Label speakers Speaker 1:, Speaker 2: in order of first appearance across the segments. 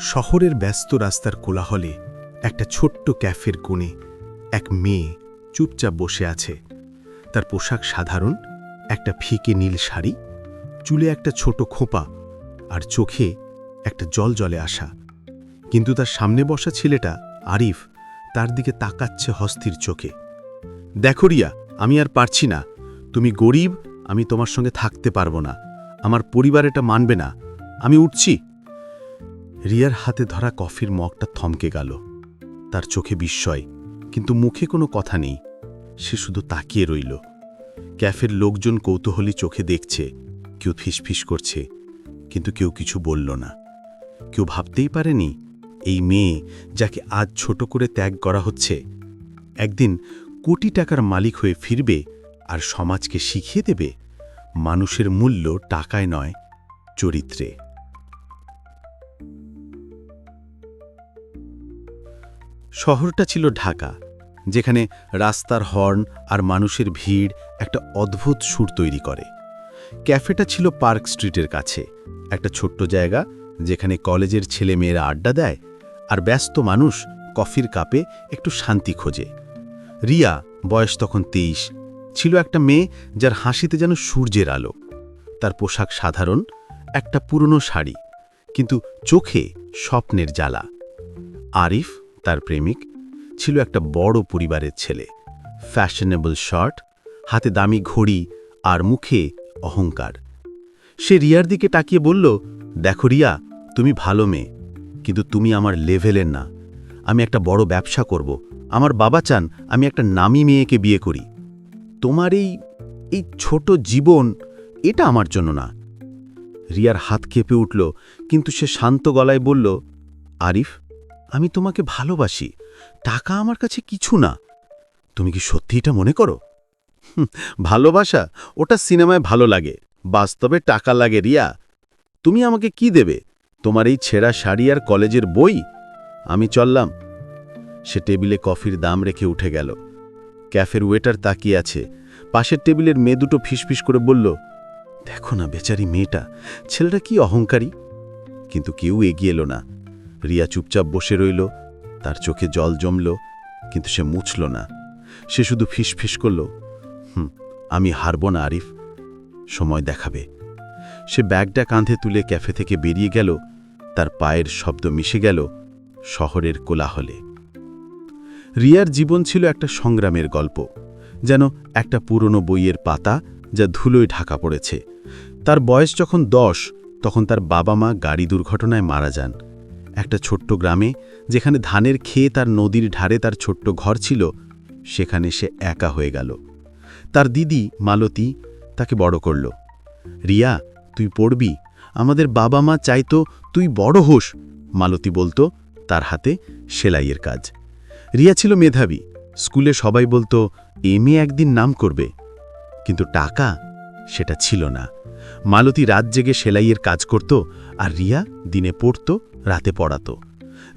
Speaker 1: শহরের ব্যস্ত রাস্তার কোলাহলে একটা ছোট্ট ক্যাফের কোণে এক মেয়ে চুপচাপ বসে আছে। তার পোশাক সাধারণ, একটা ফিকে নীল শাড়ি, চুলে একটা ছোট খোঁপা আর চোখে একটা জল জলে আসা কিন্তু তার সামনে বসা ছেলেটা আরিফ তার দিকে তাকাচ্ছে হস্তির চোখে। দেখো রিয়া, আমি আর পারছি না। তুমি গরিব, আমি তোমার সঙ্গে থাকতে পারব না। আমার পরিবার এটা মানবে না। আমি উঠছি। রিয়ার হাতে ধরা কফির মগটা থমকে গেল। তার চোখে বিস্ময়, কিন্তু মুখে কোনো কথা নেই। সে শুধু তাকিয়ে রইল। ক্যাফের লোকজন কৌতূহলী চোখে দেখছে, কেউ ফিসফিস করছে, কিন্তু কেউ কিছু বলল না। কেউ ভাবতেই পারেনি, এই মেয়ে যাকে আজ ছোট করে ত্যাগ করা হচ্ছে, একদিন কোটি টাকার মালিক হয়ে ফিরবে আর সমাজকে শিখিয়ে দেবে, মানুষের মূল্য টাকায় নয়, চরিত্রে। শহরটা ছিল ঢাকা, যেখানে রাস্তার হর্ন আর মানুষের ভিড় একটা অদ্ভুত সুর তৈরি করে। ক্যাফেটা ছিল পার্ক স্ট্রিটের কাছে, একটা ছোট্ট জায়গা যেখানে কলেজের ছেলে মেয়েরা আড্ডা দেয় আর ব্যস্ত মানুষ কফির কাপে একটু শান্তি খোঁজে। রিয়া, বয়স তখন তেইশ, ছিল একটা মেয়ে যার হাসিতে যেন সূর্যের আলো। তার পোশাক সাধারণ, একটা পুরনো শাড়ি, কিন্তু চোখে স্বপ্নের জ্বালা। আরিফ তার প্রেমিক ছিল একটা বড় পরিবারের ছেলে। ফ্যাশনেবল শার্ট হাতে দামি ঘড়ি আর মুখে অহংকার। সে রিয়ার দিকে তাকিয়ে বলল, দেখো রিয়া, তুমি ভালো মেয়ে, কিন্তু তুমি আমার লেভেলের না। আমি একটা বড় ব্যবসা করব। আমার বাবা চান আমি একটা নামি মেয়েকে বিয়ে করি। তোমার এই এই ছোট জীবন, এটা আমার জন্য না। রিয়ার হাত কেঁপে উঠল, কিন্তু সে শান্ত গলায় বলল, আরিফ আমি তোমাকে ভালোবাসি, টাকা আমার কাছে কিছু না। তুমি কি সত্যি এটা মনে করো? ভালোবাসা ওটা সিনেমায় ভালো লাগে, বাস্তবে টাকা লাগে রিয়া। তুমি আমাকে কি দেবে? তোমার এই ছেঁড়া শাড়ি আর কলেজের বই? আমি চললাম। সে টেবিলে কফির দাম রেখে উঠে গেল। ক্যাফের ওয়েটার তাকিয়ে আছে। পাশের টেবিলের মেয়ে দুটো ফিসফিস করে বলল, দেখো না বেচারি মেয়েটা, ছেলেটা কি অহংকারী? কিন্তু কেউ এগিয়ে এলো না। রিয়া চুপচাপ বসে রইল। তার চোখে জল জমল, কিন্তু সে মুছল না। সে শুধু ফিসফিস করল, হুম, আমি হারব না, আরিফ। সময় দেখাবে। সে ব্যাগটা কাঁধে তুলে ক্যাফে থেকে বেরিয়ে গেল। তার পায়ের শব্দ মিশে গেল শহরের কোলাহলে। রিয়ার জীবন ছিল একটা সংগ্রামের গল্প, যেন একটা পুরনো বইয়ের পাতা যা ধুলোয় ঢাকা পড়েছে। তার বয়স যখন দশ, তখন তার বাবা মা গাড়ি দুর্ঘটনায় মারা যান। একটা ছোট্ট গ্রামে, যেখানে ধানের খেয়ে তার নদীর ধারে তার ছোট্ট ঘর ছিল, সেখানে সে একা হয়ে গেল। তার দিদি, মালতী, তাকে বড় করল। রিয়া, তুই পড়বি? আমাদের বাবা মা চাইতো তুই বড় হোস মালতী বলতো, তার হাতে সেলাইয়ের কাজ। রিয়া ছিল মেধাবী। স্কুলে সবাই বলতো এ একদিন নাম করবে। কিন্তু টাকা সেটা ছিল না। মালতী রাত জেগে সেলাইয়ের কাজ করত আর রিয়া দিনে পড়ত, রাতে পড়াতো।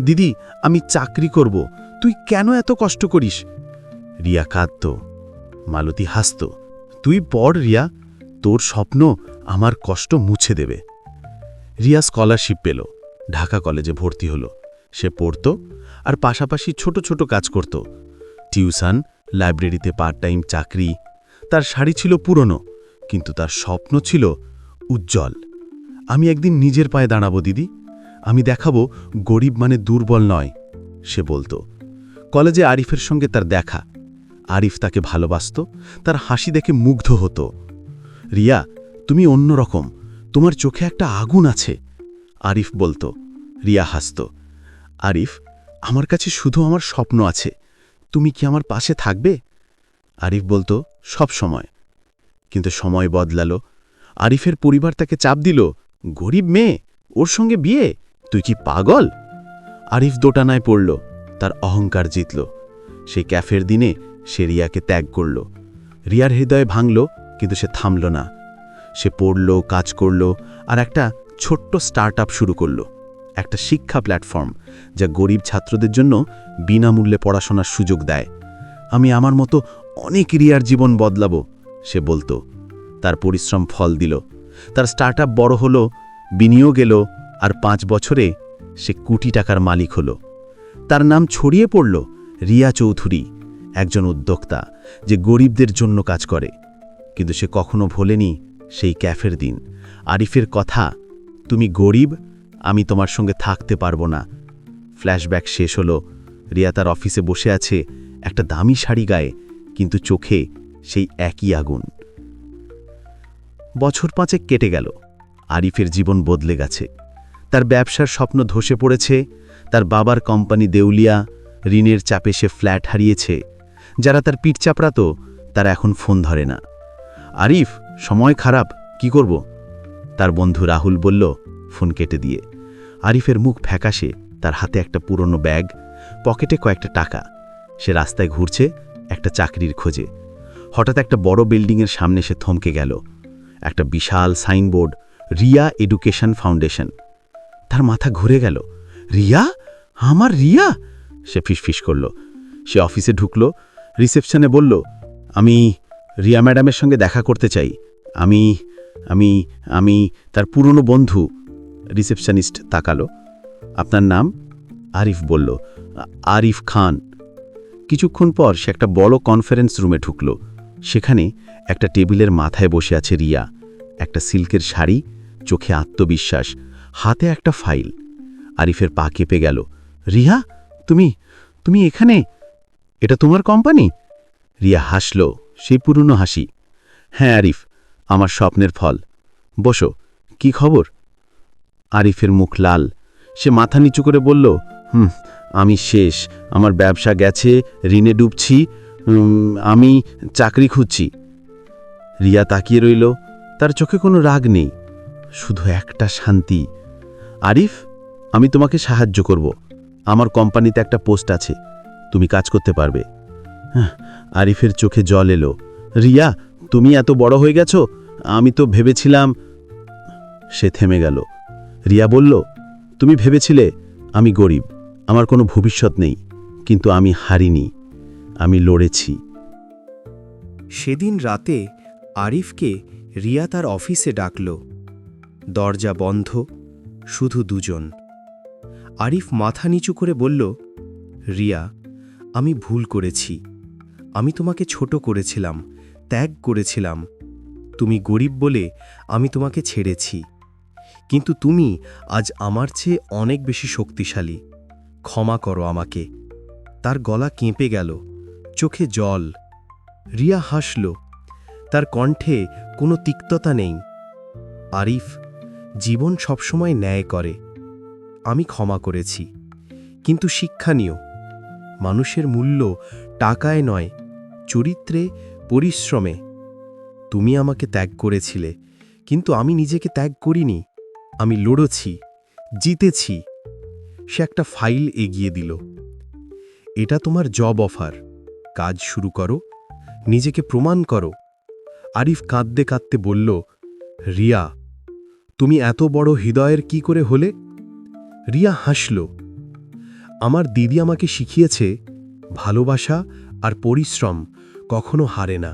Speaker 1: দিদি, আমি চাকরি করব, তুই কেন এত কষ্ট করিস? রিয়া কাঁদত। মালতী হাসত। তুই পড় রিয়া, তোর স্বপ্ন আমার কষ্ট মুছে দেবে। রিয়া স্কলারশিপ পেল। ঢাকা কলেজে ভর্তি হলো। সে পড়ত আর পাশাপাশি ছোট ছোট কাজ করত। টিউশন, লাইব্রেরিতে পার্ট টাইম চাকরি, তার শাড়ি ছিল পুরনো। কিন্তু তার স্বপ্ন ছিল উজ্জ্বল। আমি একদিন নিজের পায়ে দাঁড়াবো, দিদি। আমি দেখাবো, গরিব মানে দুর্বল নয়, সে বলতো। কলেজে আরিফের সঙ্গে তার দেখা। আরিফ তাকে ভালোবাসত, তার হাসি দেখে মুগ্ধ হতো। রিয়া, তুমি অন্যরকম তোমার চোখে একটা আগুন আছে। আরিফ বলতো। রিয়া হাসত। আরিফ, আমার কাছে শুধু আমার স্বপ্ন আছে। তুমি কি আমার পাশে থাকবে? আরিফ বলতো, সব সময়। কিন্তু সময় বদলালো। আরিফের পরিবার তাকে চাপ দিল, গরিব মেয়ে, ওর সঙ্গে বিয়ে? তুই কি পাগল? আরিফ দোটানায় পড়ল, তার অহংকার জিতল। সেই ক্যাফের দিনে সে রিয়াকে ত্যাগ করল। রিয়ার হৃদয়ে ভাঙল, কিন্তু সে থামল না। সে পড়ল, কাজ করল আর একটা ছোট্ট স্টার্ট শুরু করল। একটা শিক্ষা প্ল্যাটফর্ম যা গরিব ছাত্রদের জন্য বিনামূল্যে পড়াশোনার সুযোগ দেয়। আমি আমার মতো অনেক রিয়ার জীবন বদলাবো। সে বলতো, তার পরিশ্রম ফল দিল, তার স্টার্ট বড় হলো, বিনিয়োগ এলো, আর পাঁচ বছরে সে কোটি টাকার মালিক হলো। তার নাম ছড়িয়ে পড়ল রিয়া চৌধুরী, একজন উদ্যোক্তা যে গরিবদের জন্য কাজ করে। কিন্তু সে কখনো ভোলেনি সেই ক্যাফের দিন। আরিফের কথা, তুমি গরিব, আমি তোমার সঙ্গে থাকতে পারব না। ফ্ল্যাশব্যাক শেষ হলো। রিয়া তার অফিসে বসে আছে একটা দামি শাড়ি গায়ে, কিন্তু চোখে সেই একই আগুন। বছর পাঁচেক কেটে গেল। আরিফের জীবন বদলে গেছে। তার ব্যবসার স্বপ্ন ধসে পড়েছে। তার বাবার কোম্পানি দেউলিয়া ঋণের চাপে সে ফ্ল্যাট হারিয়েছে। যারা তার পিঠ চাপড়াত, তারা এখন ফোন ধরে না। আরিফ, সময় খারাপ, কি করব? তার বন্ধু রাহুল বলল, ফোন কেটে দিয়ে। আরিফের মুখ ফ্যাকাশে, তার হাতে একটা পুরনো ব্যাগ, পকেটে কয়েকটা টাকা। সে রাস্তায় ঘুরছে, একটা চাকরির খোঁজে। হঠাৎ একটা বড় বিল্ডিংয়ের সামনে সে থমকে গেল। একটা বিশাল সাইনবোর্ড, রিয়া এডুকেশন ফাউন্ডেশন। তার মাথা ঘুরে গেল। রিয়া? আমার রিয়া? সে ফিসফিস করল। সে অফিসে ঢুকল, রিসেপশনে বলল, আমি রিয়া ম্যাডামের সঙ্গে দেখা করতে চাই। আমি আমি আমি তার পুরনো বন্ধু। রিসেপশনিস্ট তাকালো। আপনার নাম? আরিফ বলল আরিফ খান। কিছুক্ষণ পর সে একটা বড় কনফারেন্স রুমে ঢুকল। সেখানে একটা টেবিলের মাথায় বসে আছে রিয়া। একটা সিল্কের শাড়ি, চোখে আত্মবিশ্বাস, হাতে একটা ফাইল। আরিফের পা কেঁপে গেল। রিয়া, তুমি তুমি এখানে? এটা তোমার কোম্পানি? রিয়া হাসল, সেই পুরনো হাসি। হ্যাঁ আরিফ, আমার স্বপ্নের ফল। বসো, কি খবর? আরিফের মুখ লাল। সে মাথা নিচু করে বলল, হুম, আমি শেষ। আমার ব্যবসা গেছে, ঋণে ডুবছি। আমি চাকরি খুঁজছি। রিয়া তাকিয়ে রইল তার চোখে কোনো রাগ নেই শুধু একটা শান্তি। আরিফ আমি তোমাকে সাহায্য করব। আমার কোম্পানিতে একটা পোস্ট আছে তুমি কাজ করতে পারবে। হ্যাঁ, আরিফের চোখে জল এলো। রিয়া তুমি এত বড় হয়ে গেছো? আমি তো ভেবেছিলাম সে থেমে গেল। রিয়া বলল তুমি ভেবেছিলে আমি গরিব আমার কোনো ভবিষ্যৎ নেই কিন্তু আমি হারিনি। আমি লড়েছি।
Speaker 2: সেদিন রাতে আরিফকে রিয়া তার অফিসে ডাকল। দরজা বন্ধ, শুধু দুজন। আরিফ মাথা নিচু করে বলল, রিয়া, আমি ভুল করেছি। আমি তোমাকে ছোট করেছিলাম, ত্যাগ করেছিলাম। তুমি গরিব বলে আমি তোমাকে ছেড়েছি। কিন্তু তুমি আজ আমার চেয়ে অনেক বেশি শক্তিশালী। ক্ষমা করো আমাকে। তার গলা কেঁপে গেল। চোখে জল। রিয়া হাসল। তার কণ্ঠে কোনো তিক্ততা নেই। আরিফ জীবন সবসময় ন্যায় করে। আমি ক্ষমা করেছি। কিন্তু শিক্ষা নিও। মানুষের মূল্য টাকায় নয়, চরিত্রে পরিশ্রমে। তুমি আমাকে ত্যাগ করেছিলে, কিন্তু আমি নিজেকে ত্যাগ করিনি। আমি লড়েছি, জিতেছি। সে একটা ফাইল এগিয়ে দিল। এটা তোমার জব অফার। কাজ শুরু করো, নিজেকে প্রমাণ করো। আরিফ কাঁদতে কাঁদতে বলল, রিয়া, তুমি এত বড় হৃদয়ের কি করে হলে? রিয়া হাসল, আমার দিদি আমাকে শিখিয়েছে, ভালোবাসা আর পরিশ্রম কখনো হারে না।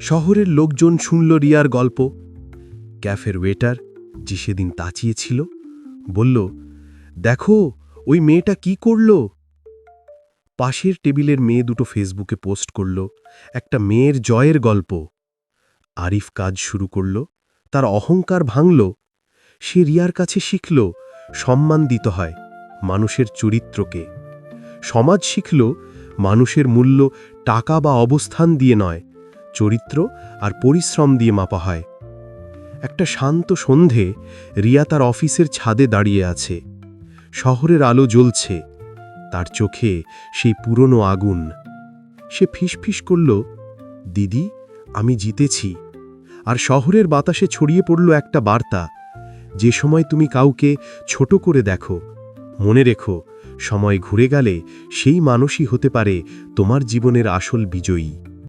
Speaker 2: শহরের লোকজন শুনল রিয়ার গল্প। ক্যাফের ওয়েটার যে সেদিন তাচিয়েছিল, বলল, দেখো, ওই মেয়েটা কি করল? পাশের টেবিলের মেয়ে দুটো ফেসবুকে পোস্ট করল, একটা মেয়ের জয়ের গল্প। আরিফ কাজ শুরু করল, তার অহংকার ভাঙল। সে রিয়ার কাছে শিখল, সম্মান দিতে হয় মানুষের চরিত্রকে। সমাজ শিখল, মানুষের মূল্য টাকা বা অবস্থান দিয়ে নয়, চরিত্র আর পরিশ্রম দিয়ে মাপা হয়। একটা শান্ত সন্ধে রিয়া তার অফিসের ছাদে দাঁড়িয়ে আছে। শহরের আলো জ্বলছে। তার চোখে সেই পুরনো আগুন। সে ফিসফিস করল, দিদি, আমি জিতেছি। আর শহরের বাতাসে ছড়িয়ে পড়ল একটা বার্তা, যে সময় তুমি কাউকে ছোট করে দেখো, মনে রেখো, সময় ঘুরে গেলে সেই মানুষই হতে পারে তোমার জীবনের আসল বিজয়ী।